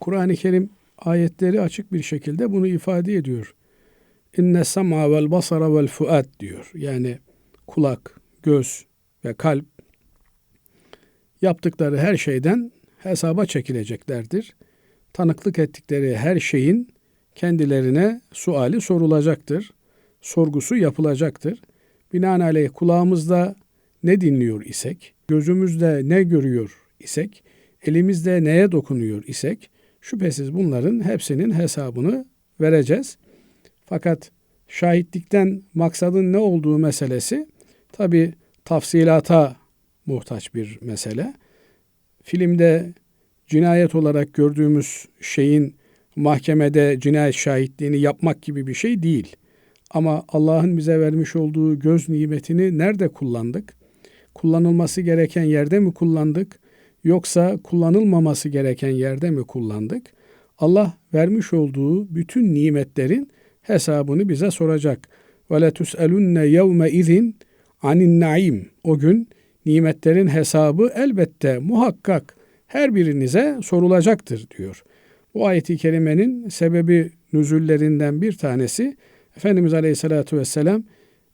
Kur'an-ı Kerim ayetleri açık bir şekilde bunu ifade ediyor. İnne sam'a vel basara vel fuad diyor. Yani kulak, göz ve kalp yaptıkları her şeyden hesaba çekileceklerdir. Tanıklık ettikleri her şeyin kendilerine suali sorulacaktır. Sorgusu yapılacaktır. Binaenaleyh kulağımızda ne dinliyor isek, gözümüzde ne görüyor isek, elimizde neye dokunuyor isek, şüphesiz bunların hepsinin hesabını vereceğiz. Fakat şahitlikten maksadın ne olduğu meselesi tabi tafsilata muhtaç bir mesele. Filmde cinayet olarak gördüğümüz şeyin mahkemede cinayet şahitliğini yapmak gibi bir şey değil. Ama Allah'ın bize vermiş olduğu göz nimetini nerede kullandık? Kullanılması gereken yerde mi kullandık? Yoksa kullanılmaması gereken yerde mi kullandık? Allah vermiş olduğu bütün nimetlerin hesabını bize soracak. Tuselunne yevme izin anin naim. O gün nimetlerin hesabı elbette muhakkak her birinize sorulacaktır diyor. Bu ayeti kerimenin sebebi nüzullerinden bir tanesi Efendimiz Aleyhisselatü Vesselam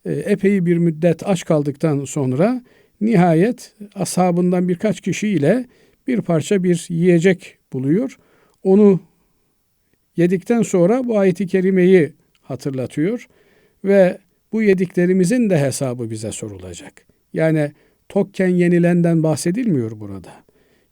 e, epey bir müddet aç kaldıktan sonra nihayet ashabından birkaç kişiyle bir parça bir yiyecek buluyor. Onu yedikten sonra bu ayeti kerimeyi hatırlatıyor ve bu yediklerimizin de hesabı bize sorulacak. Yani tokken yenilenden bahsedilmiyor burada.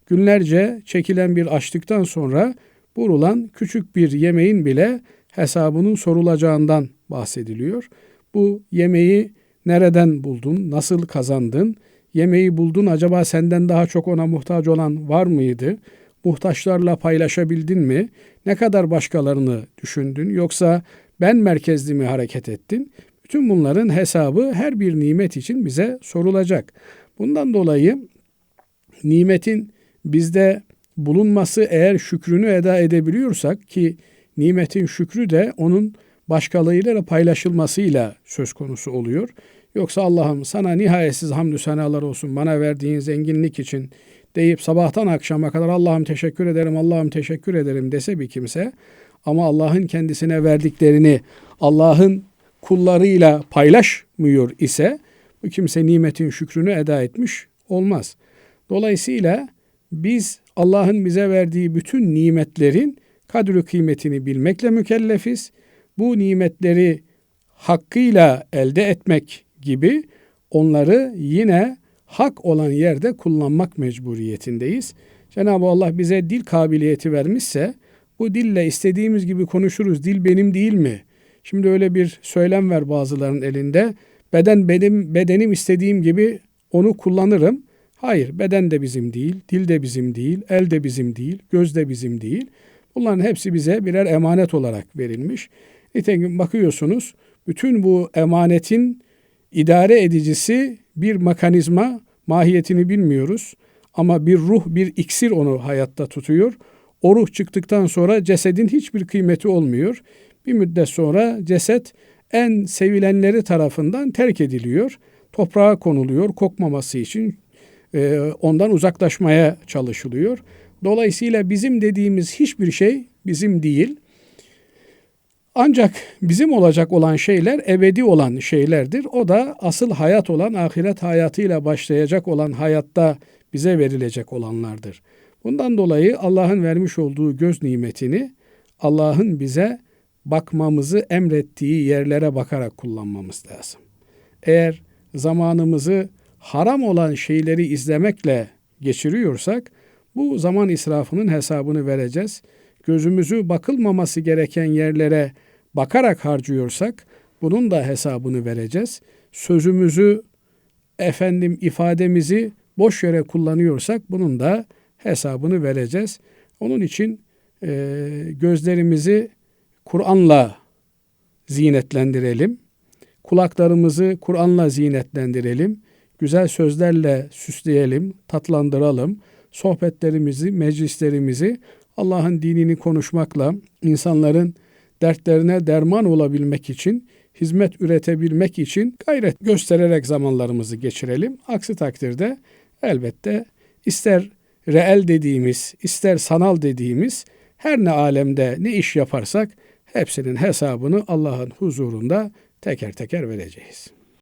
Günlerce çekilen bir açlıktan sonra burulan küçük bir yemeğin bile hesabının sorulacağından bahsediliyor. Bu yemeği nereden buldun, nasıl kazandın, yemeği buldun acaba senden daha çok ona muhtaç olan var mıydı? Muhtaçlarla paylaşabildin mi? Ne kadar başkalarını düşündün yoksa ben merkezli mi hareket ettin? Bütün bunların hesabı her bir nimet için bize sorulacak. Bundan dolayı nimetin bizde bulunması eğer şükrünü eda edebiliyorsak ki nimetin şükrü de onun başkalarıyla paylaşılmasıyla söz konusu oluyor. Yoksa Allah'ım sana nihayetsiz hamdü senalar olsun bana verdiğin zenginlik için deyip sabahtan akşama kadar Allah'ım teşekkür ederim, Allah'ım teşekkür ederim dese bir kimse ama Allah'ın kendisine verdiklerini Allah'ın kullarıyla paylaşmıyor ise bu kimse nimetin şükrünü eda etmiş olmaz. Dolayısıyla biz Allah'ın bize verdiği bütün nimetlerin kadri kıymetini bilmekle mükellefiz. Bu nimetleri hakkıyla elde etmek gibi onları yine hak olan yerde kullanmak mecburiyetindeyiz. Cenab-ı Allah bize dil kabiliyeti vermişse bu dille istediğimiz gibi konuşuruz. Dil benim değil mi? Şimdi öyle bir söylem ver bazılarının elinde. Beden benim bedenim istediğim gibi onu kullanırım. Hayır, beden de bizim değil, dil de bizim değil, el de bizim değil, göz de bizim değil. Bunların hepsi bize birer emanet olarak verilmiş. Nitekim bakıyorsunuz bütün bu emanetin idare edicisi bir mekanizma mahiyetini bilmiyoruz. Ama bir ruh, bir iksir onu hayatta tutuyor. O ruh çıktıktan sonra cesedin hiçbir kıymeti olmuyor. Bir müddet sonra ceset en sevilenleri tarafından terk ediliyor. Toprağa konuluyor kokmaması için e, ondan uzaklaşmaya çalışılıyor. Dolayısıyla bizim dediğimiz hiçbir şey bizim değil. Ancak bizim olacak olan şeyler ebedi olan şeylerdir. O da asıl hayat olan ahiret hayatıyla başlayacak olan hayatta bize verilecek olanlardır. Bundan dolayı Allah'ın vermiş olduğu göz nimetini Allah'ın bize bakmamızı emrettiği yerlere bakarak kullanmamız lazım. Eğer zamanımızı haram olan şeyleri izlemekle geçiriyorsak bu zaman israfının hesabını vereceğiz. Gözümüzü bakılmaması gereken yerlere bakarak harcıyorsak bunun da hesabını vereceğiz. Sözümüzü efendim ifademizi boş yere kullanıyorsak bunun da hesabını vereceğiz. Onun için e, gözlerimizi Kur'an'la zinetlendirelim. Kulaklarımızı Kur'an'la zinetlendirelim. Güzel sözlerle süsleyelim, tatlandıralım. Sohbetlerimizi, meclislerimizi Allah'ın dinini konuşmakla insanların dertlerine derman olabilmek için, hizmet üretebilmek için gayret göstererek zamanlarımızı geçirelim. Aksi takdirde elbette ister reel dediğimiz, ister sanal dediğimiz her ne alemde ne iş yaparsak hepsinin hesabını Allah'ın huzurunda teker teker vereceğiz.